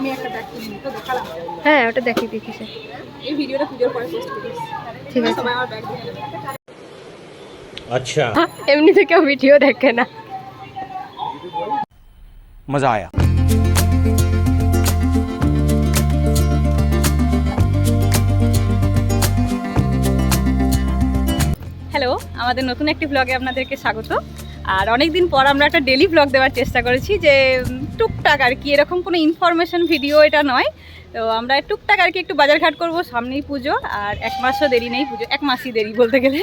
আমি একটা হ্যাঁ ওটা দেখি দেখি এই ভিডিওটা পরে পোস্ট করিস ঠিক আছে। আমার ব্যাগ আচ্ছা। হ্যাঁ, এমনি থেকে ভিডিও দেখে না। মজা আয়া। হ্যালো আমাদের নতুন একটি ব্লগে আপনাদেরকে স্বাগত। আর অনেক দিন পর আমরা একটা ডেলি ব্লগ দেওয়ার চেষ্টা করেছি যে টুকটাক আর কি এরকম কোনো ইনফরমেশন ভিডিও এটা নয়। তো আমরা টুকটাক আর কি একটু বাজারঘাট করব সামনেই পুজো আর এক মাসও দেরি নেই পুজো এক মাসই দেরি বলতে গেলে।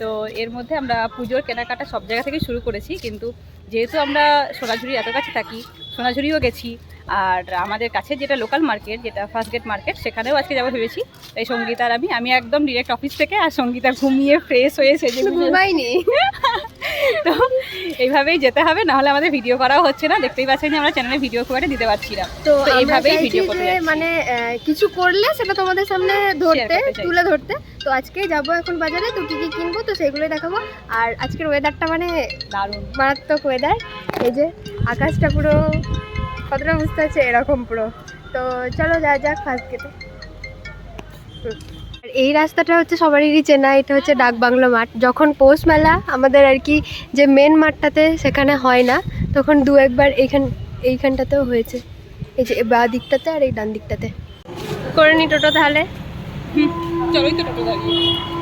তো এর মধ্যে আমরা পুজোর কেনাকাটা সব জায়গা থেকে শুরু করেছি কিন্তু যেহেতু আমরা সোনাঝুরি এত কাছে থাকি সোনাঝুরিও গেছি আর আমাদের কাছে যেটা লোকাল মার্কেট যেটা ফার্স্ট গেট মার্কেট সেখানেও আজকে যাব ভেবেছি। তাই সঙ্গীতার আমি আমি একদম ডিরেক্ট অফিস থেকে আর সঙ্গীতা ঘুমিয়ে ফ্রেশ হয়ে সেজে ঘুমাইনি। তো এইভাবেই যেতে হবে নাহলে আমাদের ভিডিও করাও হচ্ছে না। দেখতেই পাচ্ছেন যে আমরা চ্যানেলে ভিডিও খুব একটা দিতে পারছি না। তো এইভাবেই ভিডিও করতে মানে কিছু করলে সেটা তোমাদের সামনে ধরতে তুলে ধরতে। তো আজকে যাব এখন বাজারে তো কি কি কিনবো তো সেগুলোই দেখাবো। আর আজকের ওয়েদারটা মানে দারুণ। মারাত্মক ওয়েদার এই যে আকাশটা পুরো কতটা বুঝতে পারছে এরকম পুরো। তো চলো যা যাক ফার্স্ট গেটে এই রাস্তাটা হচ্ছে সবারই চেনা এটা হচ্ছে ডাকবাংলো মাঠ। যখন পৌষ মেলা আমাদের আর কি যে মেন মাঠটাতে সেখানে হয় না তখন দু একবার এইখান এইখানটাতেও হয়েছে। এই যে বা দিকটাতে আর এই ডান দিকটাতে। করে নি টোটো তাহলে?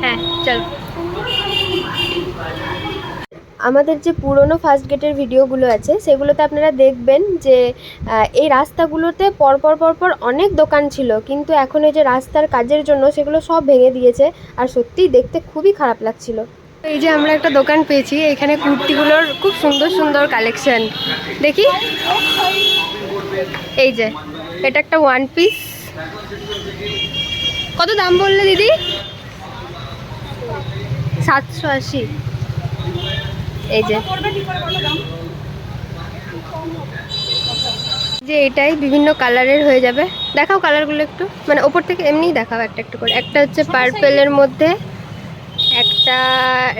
হ্যাঁ চলো। আমাদের যে পুরনো ফার্স্ট গেটের ভিডিওগুলো আছে, সেগুলোতে আপনারা দেখবেন যে এই রাস্তাগুলোতে পরপর পরপর অনেক দোকান ছিল, কিন্তু এখন এই যে রাস্তার কাজের জন্য সেগুলো সব ভেঙে দিয়েছে, আর সত্যিই দেখতে খুবই খারাপ লাগছিল। এই যে আমরা একটা দোকান পেয়েছি, এখানে কুর্তিগুলোর খুব সুন্দর সুন্দর কালেকশন দেখি। এই যে, এটা একটা ওয়ান পিস কত দাম বললে দিদি? সাতশো আশি। এই যে। যে এটাই বিভিন্ন কালারের হয়ে যাবে। দেখাও কালারগুলো একটু। মানে ওপর থেকে এমনিই দেখাও একটা একটু করে। একটা হচ্ছে পার্পেলের মধ্যে একটা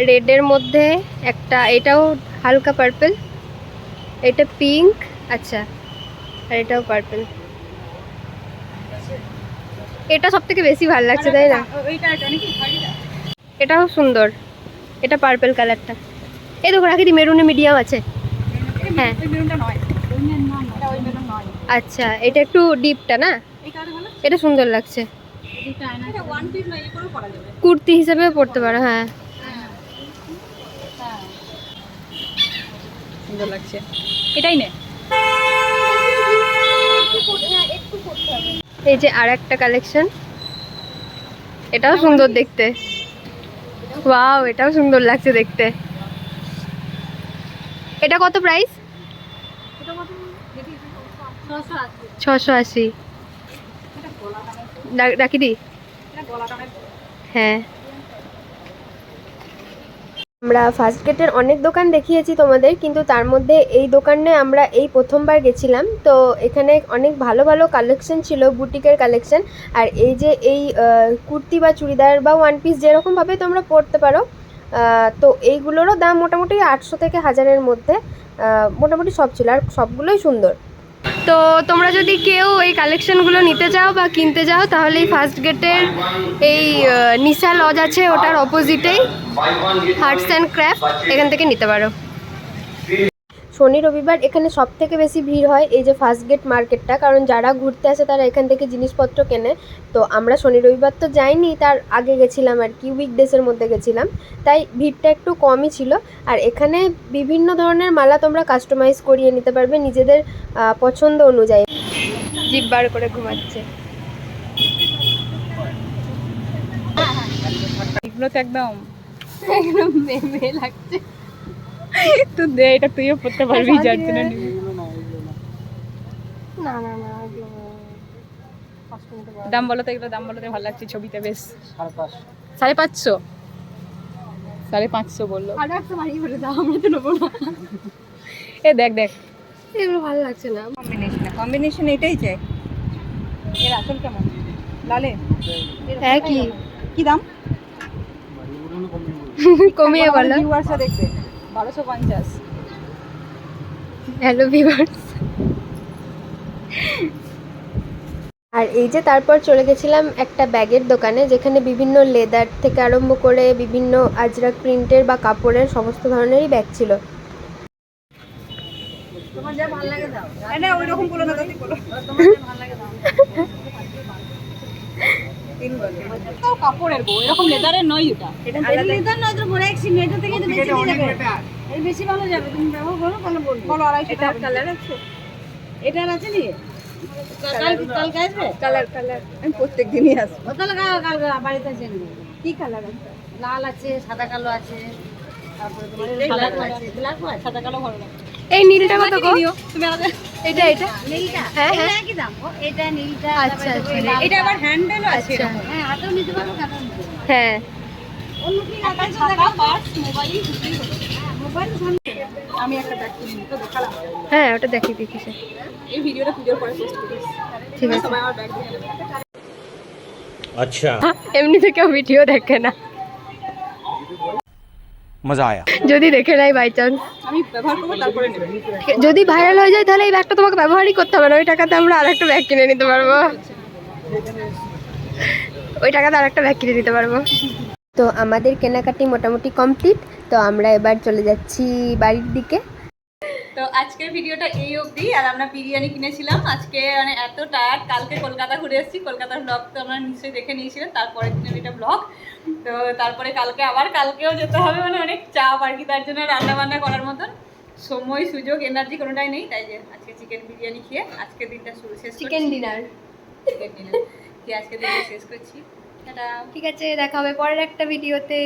রেডের মধ্যে একটা এটাও হালকা পার্পেল এটা পিঙ্ক আচ্ছা আর এটাও পার্পেল এটা সব থেকে বেশি ভালো লাগছে তাই না? এটাও সুন্দর। এটা পার্পল কালারটা এই দেখো রাখি মেরুনে মিডিয়াম আছে। হ্যাঁ। আচ্ছা এটা একটু ডিপটা না? এটা সুন্দর লাগছে। কুর্তি হিসেবে পরতে পারো হ্যাঁ। সুন্দর লাগছে। এটাই নে। এই যে আর একটা কালেকশন। এটাও সুন্দর দেখতে। ওয়াও এটাও সুন্দর লাগছে দেখতে। এটা কত প্রাইস ছশো আশি। রাখি দি। হ্যাঁ। আমরা ফার্স্ট গেটের অনেক দোকান দেখিয়েছি তোমাদের, কিন্তু তার মধ্যে এই দোকানে আমরা এই প্রথমবার গেছিলাম। তো এখানে অনেক ভালো ভালো কালেকশন ছিল বুটিকের কালেকশন আর এই যে এই কুর্তি বা চুড়িদার বা ওয়ান পিস যেরকমভাবে তোমরা পরতে পারো তো এইগুলোরও দাম মোটামুটি আটশো থেকে হাজারের মধ্যে মোটামুটি সব ছিল আর সবগুলোই সুন্দর। তো তোমরা যদি কেউ এই কালেকশনগুলো নিতে চাও বা কিনতে চাও, তাহলে এই ফার্স্ট গেটের এই নিশা লজ আছে, ওটার অপোজিটেই হার্টস অ্যান্ড ক্র্যাফট এখান থেকে নিতে পারো। শনি রবিবার এখানে সব থেকে বেশি ভিড় হয় এই যে ফার্স্ট গেট মার্কেটটা কারণ যারা ঘুরতে আসে তারা এখান থেকে জিনিসপত্র কেনে। তো আমরা শনি রবিবার তো যাইনি তার আগে গেছিলাম আর কি উইকডেসের মধ্যে গেছিলাম। তাই ভিড়টা একটু কমই ছিল। আর এখানে বিভিন্ন ধরনের মালা তোমরা কাস্টমাইজ করিয়ে নিতে পারবে নিজেদের পছন্দ অনুযায়ী। জিভ বার করে ঘুমাচ্ছে। এগুলো তো একদম একদম মেয়ে লাগছে। দে এটা তুইও পড়তে পারবি যার জন্য না না না দাম বলো তো এগুলো দাম বলো তো ভালো লাগছে ছবিতে বেশ। সাড়ে পাঁচশো। সাড়ে পাঁচশো? বলল। আর একটা বাড়ি বলে দাও আমরা তো নেব না। এ দেখ দেখ। এগুলো ভালো লাগছে না। কম্বিনেশন কম্বিনেশন এটাই চাই। এর আসল কেমন? লালে? কি কি দাম? কমিয়ে বলো। ভিউয়ার্সরা দেখবে। বারোশো পঞ্চাশ। হ্যালো ভিভার্স আর এই যে তারপর চলে গেছিলাম একটা ব্যাগের দোকানে যেখানে বিভিন্ন লেদার থেকে আরম্ভ করে বিভিন্ন আজরাক প্রিন্টের বা কাপড়ের সমস্ত ধরনেরই ব্যাগ ছিল। এটা ওই রকম বলো না দাদি বলো। তাও কাপড়ের গো এরকম লেদারের নয় এটা। এটা লেদার। নয় তো একশি এটা বেশি যাবে এই বেশি। ভালো যাবে তুমি ব্যবহার করো তাহলে বলব। বলো আড়াইশো এটা কালার আছে। এটার আছে নি? কালার কালার আমি প্রত্যেক দিনই আসব। তাহলে কাল কাল বাড়িতে আছে কি কালার আছে? লাল আছে সাদা কালো আছে এই নীলটা কত গো? তুমি এটা এটা? নীলটা? হ্যাঁ, হ্যাঁ। একই দাম। গো। এটা নীলটা আচ্ছা, আচ্ছা। এটা আবার হ্যান্ডেলও আছে আচ্ছা। হ্যাঁ হাতেও নিতে পারো কাঁথাও নিতে পারো। হ্যাঁ। হ্যাঁ ওটা দেখি দেখি ঠিক আছে। আচ্ছা। এমনিতে কেউ ভিডিও দেখে না। যদি দেখে নাই বাই চান্স যদি ভাইরাল হয়ে যায় তাহলে এই ব্যাগটা তোমাকে ব্যবহারই করতে হবে না। ওই টাকাতে আমরা আরেকটা ব্যাগ কিনে নিতে পারব। ওই টাকাতে আরেকটা ব্যাগ কিনে নিতে পারব। তো আমাদের কেনাকাটি মোটামুটি কমপ্লিট। তো আমরা এবার চলে যাচ্ছি বাড়ির দিকে। তো আজকের ভিডিওটা এই অবধি আর আমরা বিরিয়ানি কিনেছিলাম। আজকে মানে এত টায়ার্ড কালকে কলকাতা ঘুরে এসেছি। কলকাতার ব্লগ তো আমরা নিশ্চয়ই দেখে নিয়েছিলেন তারপরের দিনের এটা ব্লগ তো তারপরে কালকে আবার কালকেও যেতে হবে মানে অনেক চাপ আর কি তার জন্য রান্না বান্না করার মতন। সময় সুযোগ এনার্জি কোনোটাই নেই তাই যে আজকে চিকেন বিরিয়ানি খেয়ে আজকের দিনটা শুরু শেষ চিকেন ডিনার চিকেন ডিনার খেয়ে আজকের দিনটা শেষ করছি। ঠিক আছে দেখা হবে পরের একটা ভিডিওতে।